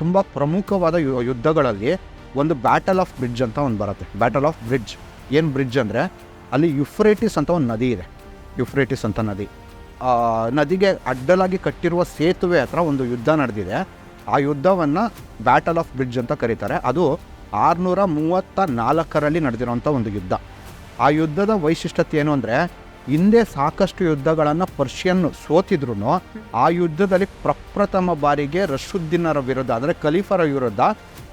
ತುಂಬ ಪ್ರಮುಖವಾದ ಯುದ್ಧಗಳಲ್ಲಿ ಒಂದು ಬ್ಯಾಟಲ್ ಆಫ್ ಬ್ರಿಡ್ಜ್ ಅಂತ ಒಂದು ಬರುತ್ತೆ. ಬ್ಯಾಟಲ್ ಆಫ್ ಬ್ರಿಡ್ಜ್ ಏನು ಬ್ರಿಡ್ಜ್ ಅಂದರೆ, ಅಲ್ಲಿ ಯುಫ್ರೇಟಿಸ್ ಅಂತ ಒಂದು ನದಿ ಇದೆ. ಯುಫ್ರೇಟಿಸ್ ಅಂತ ನದಿ. ನದಿಗೆ ಅಡ್ಡಲಾಗಿ ಕಟ್ಟಿರುವ ಸೇತುವೆ ಹತ್ರ ಒಂದು ಯುದ್ಧ ನಡೆದಿದೆ. ಆ ಯುದ್ಧವನ್ನು ಬ್ಯಾಟಲ್ ಆಫ್ ಬ್ರಿಡ್ಜ್ ಅಂತ ಕರೀತಾರೆ. ಅದು ಆರುನೂರ ಮೂವತ್ತ ನಾಲ್ಕರಲ್ಲಿ ನಡೆದಿರೋಂಥ ಒಂದು ಯುದ್ಧ. ಆ ಯುದ್ಧದ ವೈಶಿಷ್ಟ್ಯತೆ ಏನು ಅಂದರೆ ಹಿಂದೆ ಸಾಕಷ್ಟು ಯುದ್ಧಗಳನ್ನು ಪರ್ಷಿಯನ್ ಸೋತಿದ್ರು ಆ ಯುದ್ಧದಲ್ಲಿ ಪ್ರಪ್ರಥಮ ಬಾರಿಗೆ ರಶುದ್ದೀನರ ವಿರುದ್ಧ ಅಂದರೆ ಖಲೀಫರ ವಿರುದ್ಧ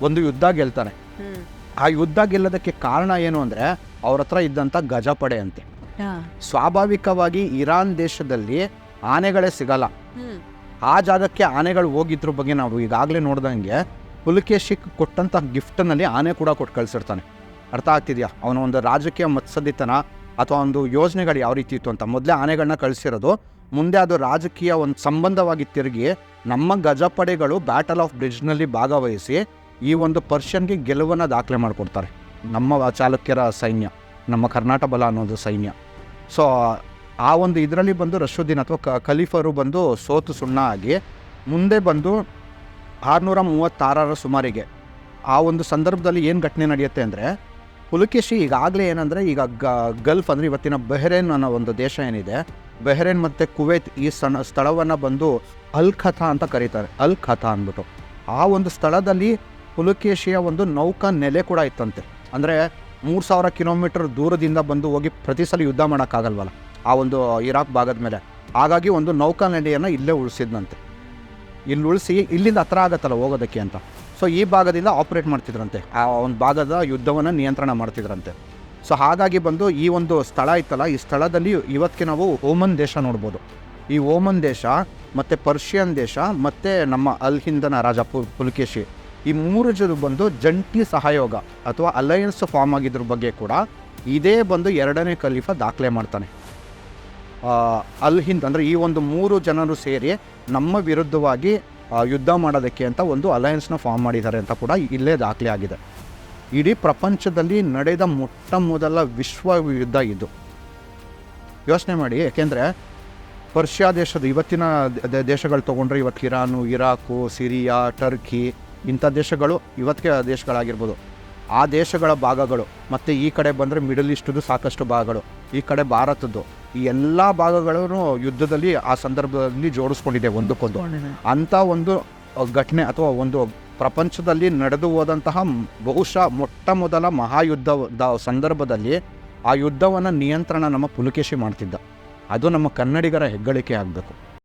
ಒಂದು ಯುದ್ಧ ಗೆಲ್ತಾನೆ. ಆ ಯುದ್ಧ ಗೆಲ್ಲೋದಕ್ಕೆ ಕಾರಣ ಏನು ಅಂದರೆ ಅವ್ರ ಹತ್ರ ಇದ್ದಂಥ ಗಜಪಡೆ ಅಂತೆ. ಸ್ವಾಭಾವಿಕವಾಗಿ ಇರಾನ್ ದೇಶದಲ್ಲಿ ಆನೆಗಳೇ ಸಿಗಲ್ಲ. ಆ ಜಾಗಕ್ಕೆ ಆನೆಗಳು ಹೋಗಿದ್ರ ಬಗ್ಗೆ ನಾವು ಈಗಾಗಲೇ ನೋಡ್ದಂಗೆ ಪುಲಕೇಶಿಕ್ ಕೊಟ್ಟಂಥ ಗಿಫ್ಟ್ನಲ್ಲಿ ಆನೆ ಕೂಡ ಕೊಟ್ಟು ಕಳಿಸಿರ್ತಾನೆ. ಅರ್ಥ ಆಗ್ತಿದೆಯಾ? ಅವನ ಒಂದು ರಾಜಕೀಯ ಮತ್ಸದಿತನ ಅಥವಾ ಒಂದು ಯೋಜನೆಗಳು ಯಾವ ರೀತಿ ಇತ್ತು ಅಂತ ಮೊದಲೇ ಆನೆಗಳನ್ನ ಕಳಿಸಿರೋದು. ಮುಂದೆ ಅದು ರಾಜಕೀಯ ಒಂದು ಸಂಬಂಧವಾಗಿ ತಿರುಗಿ ನಮ್ಮ ಗಜಪಡೆಗಳು ಬ್ಯಾಟಲ್ ಆಫ್ ಬ್ರಿಡ್ಜ್ನಲ್ಲಿ ಭಾಗವಹಿಸಿ ಈ ಒಂದು ಪರ್ಷನ್ಗೆ ಗೆಲುವನ್ನು ದಾಖಲೆ ಮಾಡಿಕೊಡ್ತಾರೆ. ನಮ್ಮ ಚಾಲುಕ್ಯರ ಸೈನ್ಯ, ನಮ್ಮ ಕರ್ನಾಟಕ ಬಲ ಅನ್ನೋದು ಸೈನ್ಯ. ಸೊ ಆ ಒಂದು ಇದರಲ್ಲಿ ಬಂದು ರಶುದ್ದೀನ್ ಅಥವಾ ಕ, ಖಲೀಫರು ಬಂದು ಸೋತು ಸುಣ್ಣ ಆಗಿ ಮುಂದೆ ಬಂದು ಆರುನೂರ ಮೂವತ್ತಾರರ ಸುಮಾರಿಗೆ ಆ ಒಂದು ಸಂದರ್ಭದಲ್ಲಿ ಏನು ಘಟನೆ ನಡೆಯುತ್ತೆ ಅಂದರೆ ಪುಲಕೇಶಿ ಈಗಾಗಲೇ ಏನಂದರೆ ಈಗ ಗ, ಗಲ್ಫ್ ಅಂದರೆ ಇವತ್ತಿನ ಬೆಹರೇನ್ ಅನ್ನೋ ಒಂದು ದೇಶ ಏನಿದೆ, ಬೆಹರೇನ್ ಮತ್ತು ಕುವೈತ್ ಈ ಸಣ್ಣ ಸ್ಥಳವನ್ನು ಬಂದು ಅಲ್ ಖಥಾ ಅಂತ ಕರೀತಾರೆ ಅಲ್ ಖಥಾ ಅಂದ್ಬಿಟ್ಟು. ಆ ಒಂದು ಸ್ಥಳದಲ್ಲಿ ಪುಲಕೇಶಿಯ ಒಂದು ನೌಕಾ ನೆಲೆ ಕೂಡ ಇತ್ತಂತೆ. ಅಂದರೆ ಮೂರು ಸಾವಿರ ಕಿಲೋಮೀಟರ್ ದೂರದಿಂದ ಬಂದು ಹೋಗಿ ಪ್ರತಿ ಸಲ ಯುದ್ಧ ಮಾಡೋಕ್ಕಾಗಲ್ವಲ್ಲ, ಆ ಒಂದು ಇರಾಕ್ ಭಾಗದ ಮೇಲೆ. ಹಾಗಾಗಿ ಒಂದು ನೌಕಾ ನೆಲೆಯನ್ನು ಇಲ್ಲೇ ಉಳಿಸಿದ್ನಂತೆ. ಇಲ್ಲಿ ಉಳಿಸಿ ಇಲ್ಲಿಂದ ಹತ್ರ ಆಗತ್ತಲ್ಲ ಹೋಗೋದಕ್ಕೆ ಅಂತ. ಸೊ ಈ ಭಾಗದಿಂದ ಆಪ್ರೇಟ್ ಮಾಡ್ತಿದ್ರಂತೆ. ಆ ಒಂದು ಭಾಗದ ಯುದ್ಧವನ್ನು ನಿಯಂತ್ರಣ ಮಾಡ್ತಿದ್ರಂತೆ. ಸೊ ಹಾಗಾಗಿ ಬಂದು ಈ ಒಂದು ಸ್ಥಳ ಇತ್ತಲ್ಲ ಈ ಸ್ಥಳದಲ್ಲಿ ಇವತ್ತಿಗೆ ನಾವು ಓಮನ್ ದೇಶ ನೋಡ್ಬೋದು. ಈ ಓಮನ್ ದೇಶ, ಮತ್ತು ಪರ್ಷಿಯನ್ ದೇಶ, ಮತ್ತು ನಮ್ಮ ಅಲ್ ಹಿಂದನ ರಾಜ ಪುಲಕೇಶಿ, ಈ ಮೂರು ಜನ ಬಂದು ಜಂಟಿ ಸಹಯೋಗ ಅಥವಾ ಅಲಯನ್ಸ್ ಫಾರ್ಮ್ ಆಗಿದ್ರ ಬಗ್ಗೆ ಕೂಡ ಇದೇ ಬಂದು ಎರಡನೇ ಖಲೀಫ ದಾಖಲೆ ಮಾಡ್ತಾನೆ. ಅಲ್ ಹಿಂದ್ ಅಂದರೆ ಈ ಒಂದು ಮೂರು ಜನರು ಸೇರಿ ನಮ್ಮ ವಿರುದ್ಧವಾಗಿ ಯುದ್ಧ ಮಾಡೋದಕ್ಕೆ ಅಂತ ಒಂದು ಅಲಯನ್ಸ್ನ ಫಾರ್ಮ್ ಮಾಡಿದ್ದಾರೆ ಅಂತ ಕೂಡ ಇಲ್ಲೇ ದಾಖಲೆ ಆಗಿದೆ. ಇಡೀ ಪ್ರಪಂಚದಲ್ಲಿ ನಡೆದ ಮೊಟ್ಟ ಮೊದಲ ವಿಶ್ವ ಯುದ್ಧ ಇದು. ಯೋಚನೆ ಮಾಡಿ, ಏಕೆಂದರೆ ಪರ್ಷಿಯಾ ದೇಶದ ಇವತ್ತಿನ ದೇಶಗಳು ತೊಗೊಂಡ್ರೆ ಇವತ್ತು ಇರಾನು, ಇರಾಕು, ಸಿರಿಯಾ, ಟರ್ಕಿ ಇಂಥ ದೇಶಗಳು ಇವತ್ತಿಗೆ ದೇಶಗಳಾಗಿರ್ಬೋದು. ಆ ದೇಶಗಳ ಭಾಗಗಳು, ಮತ್ತು ಈ ಕಡೆ ಬಂದರೆ ಮಿಡಲ್ ಈಸ್ಟದು ಸಾಕಷ್ಟು ಭಾಗಗಳು, ಈ ಕಡೆ ಭಾರತದ್ದು. ಈ ಎಲ್ಲ ಭಾಗಗಳನ್ನು ಯುದ್ಧದಲ್ಲಿ ಆ ಸಂದರ್ಭದಲ್ಲಿ ಜೋಡಿಸ್ಕೊಂಡಿದೆ ಒಂದಕ್ಕೊಂದು. ಅಂಥ ಒಂದು ಘಟನೆ ಅಥವಾ ಒಂದು ಪ್ರಪಂಚದಲ್ಲಿ ನಡೆದು ಹೋದಂತಹ ಬಹುಶಃ ಮೊಟ್ಟ ಮೊದಲ ಮಹಾಯುದ್ಧದ ಸಂದರ್ಭದಲ್ಲಿ ಆ ಯುದ್ಧವನ್ನು ನಿಯಂತ್ರಣ ನಮ್ಮ ಪುಲಕೇಶಿ ಮಾಡ್ತಿದ್ದ. ಅದು ನಮ್ಮ ಕನ್ನಡಿಗರ ಹೆಗ್ಗಳಿಕೆ ಆಗಬೇಕು.